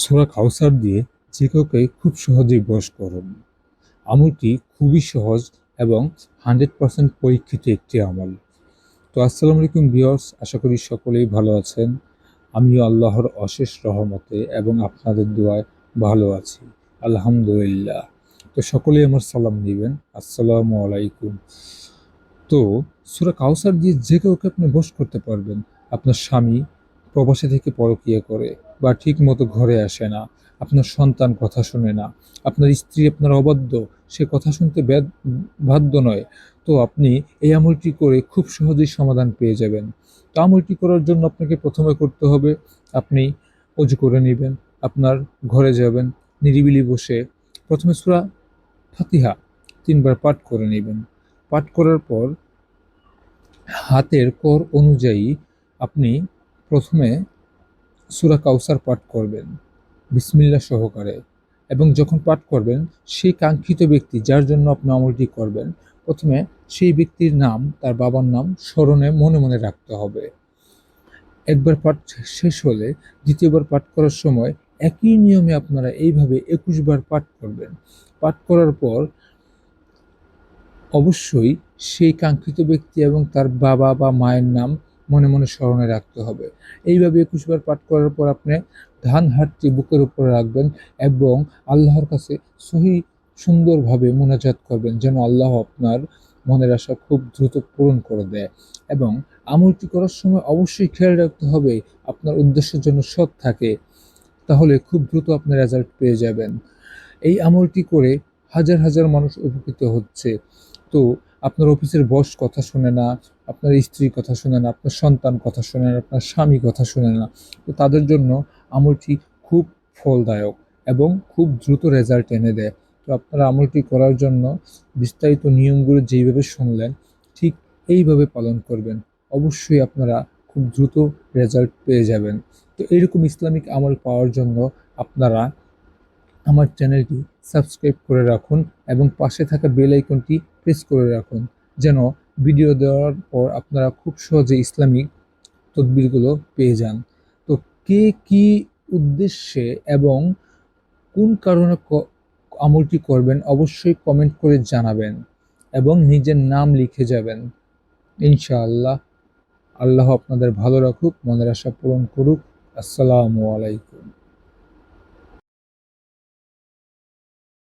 সূরা কাউসার দিয়ে যে কাউকে খুব সহজেই বশ করুন। আমলটি খুবই সহজ এবং হান্ড্রেড পার্সেন্ট পরীক্ষিত একটি আমল। তো আসসালামু আলাইকুম বিয়র্স আশা করি সকলেই ভালো আছেন। আমিও আল্লাহর অশেষ রহমতে এবং আপনাদের দোয়ায় ভালো আছি। আলহামদুলিল্লাহ। তো সকলেই আমার সালাম নেবেন। আসসালামু আলাইকুম। তো সূরা কাউসার দিয়ে যে কাউকে আপনি বশ করতে পারবেন, আপনার স্বামী প্রবাসে থেকে পরকিয়া করে বা ঠিক মতো ঘরে আসে না, আপনার সন্তান কথা শোনে না, আপনার স্ত্রী আপনার অবাধ্য, সে কথা শুনতে বাধ্য নয়, তো আপনি এই আমলটি করে খুব সহজেই সমাধান পেয়ে যাবেন। তো আমলটি করার জন্য আপনাকে প্রথমে করতে হবে, আপনি অজু করে নেবেন, আপনার ঘরে যাবেন, নিরিবিলি বসে প্রথমে সূরা ফাতিহা তিনবার পাঠ করে নেবেন। পাঠ করার পর হাতের কর অনুযায়ী আপনি প্রথমে সূরা কাউসার পাঠ করবেন। বিসমিল্লাহ সহকারে। এবং যখন পাঠ করবেন, সেই কাঙ্ক্ষিত ব্যক্তি যার জন্য আপনি আমলটি করবেন, প্রথমে সেই ব্যক্তির নাম, তার বাবার নাম স্মরণে মনে মনে রাখতে হবে। একবার পাঠ শেষ হলে দ্বিতীয়বার পাঠ করার সময় একই নিয়মে আপনারা এইভাবে একুশ বার পাঠ করবেন। পাঠ করার পর অবশ্যই সেই কাঙ্ক্ষিত ব্যক্তি এবং তার বাবা বা মায়ের নাম মনে মনে স্মরণে রাখতে হবে। এইভাবে একুশবার পাঠ করার পর আপনি ধান হাতটি বুকের উপরে রাখবেন এবং আল্লাহর কাছে সহি সুন্দরভাবে মোনাজাত করবেন যেন আল্লাহ আপনার মনের আশা খুব দ্রুত পূরণ করে দেয় এবং আমলটি করার সময় অবশ্যই খেয়াল রাখতে হবে আপনার উদ্দেশ্যের জন্য সৎ থাকে, তাহলে খুব দ্রুত আপনি রেজাল্ট পেয়ে যাবেন। এই আমলটি করে হাজার হাজার মানুষ উপকৃত হচ্ছে। তো আপনার অফিসের বস কথা শোনে না, আপনার স্ত্রী কথা শোনে না, আপনার সন্তান কথা শোনে না, আপনার স্বামী কথা শোনে না। তো তাদের জন্য আমলটি খুব ফলদায়ক এবং খুব দ্রুত রেজাল্ট এনে দেয়। তো আপনারা আমলটি করার জন্য বিস্তারিত নিয়মগুলো যেইভাবে শুনলেন, ঠিক এইভাবে পালন করবেন। অবশ্যই আপনারা খুব দ্রুত রেজাল্ট পেয়ে যাবেন। তো এরকম ইসলামিক আমল পাওয়ার জন্য আপনারা আমার চ্যানেলটি সাবস্ক্রাইব করে রাখুন এবং পাশে থাকা বেল আইকনটি প্রেস করে রাখুন, যেন ভিডিও দেওয়ার পর আপনারা খুব সহজে ইসলামিক তদবিরগুলো পেয়ে যান। তো কে কি উদ্দেশ্যে এবং কোন কারণে আমলটি করবেন অবশ্যই কমেন্ট করে জানাবেন এবং নিজের নাম লিখে যাবেন। ইনশাআল্লাহ, আল্লাহ আপনাদের ভালো রাখুক, মনের আশা পূরণ করুক। আসসালামু আলাইকুম।